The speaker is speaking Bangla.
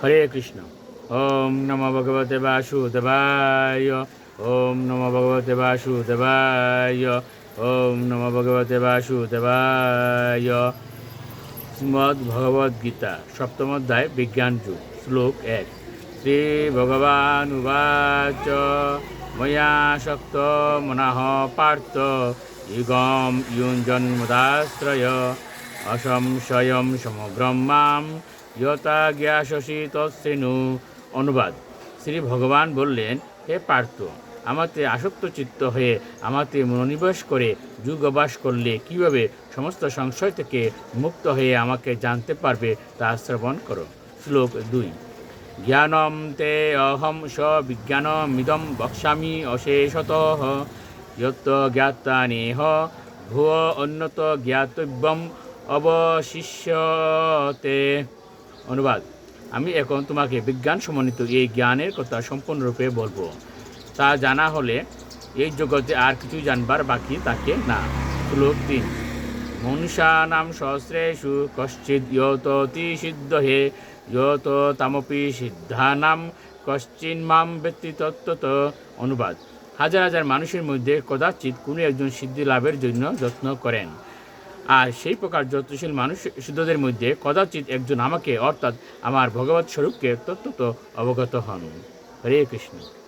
হরে কৃষ্ণ। ওম নম ভগবতে বাসুদেবায়। ওম নম ভগবতে বাসুদেবায়। ওম নম ভগবতে বাসুদেবায়। শ্রীমদ্ ভগবদ গীতা সপ্তম অধ্যায়, বিজ্ঞান যুগ, শ্লোক এক। শ্রী ভগবান উবাচ ময়া শক্ত মনঃ পার্থ, ইগম ইউঞ্জন্মদাশ্রয় অসংশয়ম সমগ্রম মাম যতা জ্ঞাসসি তৎশ্রেণু অনুবাদ। শ্রী ভগবান বললেন, হে পার্থ, আমাতে আসক্ত চিত্ত হয়ে আমাতে মনোনিবেশ করে যুগ অবাস করলে কীভাবে সমস্ত সংশয় থেকে মুক্ত হয়ে আমাকে জানতে পারবে তা শ্রবণ করো। শ্লোক দুই। জ্ঞানম তে অহম স বিজ্ঞানমিদম বক্ষ্যামি অশেষত। যত জ্ঞাতা নেহ, ভুয় অন্যত জ্ঞাতব্যম অবশিষ্যতে। অনুবাদ। আমি এখন তোমাকে বিজ্ঞান সমন্বিত এই জ্ঞানের কথা সম্পূর্ণরূপে বলব। তা জানা হলে এই জগতে আর কিছু জানবার বাকি থাকে না। শ্লোক তিন। মনুষ্যানাম সহস্রেষু কশ্চিৎ ইয়ততি সিদ্ধ হে ইয়ত তামপি সিদ্ধানাম কশ্চিন মাম ব্যক্তি তত্ত্বত। অনুবাদ। হাজার হাজার মানুষের মধ্যে কদাচিৎ কোনো একজন সিদ্ধি লাভের জন্য যত্ন করেন। আর সেই প্রকার যত্নশীল মানুষ শুদ্ধদের মধ্যে কদাচিৎ একজন আমাকে অর্থাৎ আমার ভগবত স্বরূপকে তত্ত্বত অবগত হন। হরে কৃষ্ণ।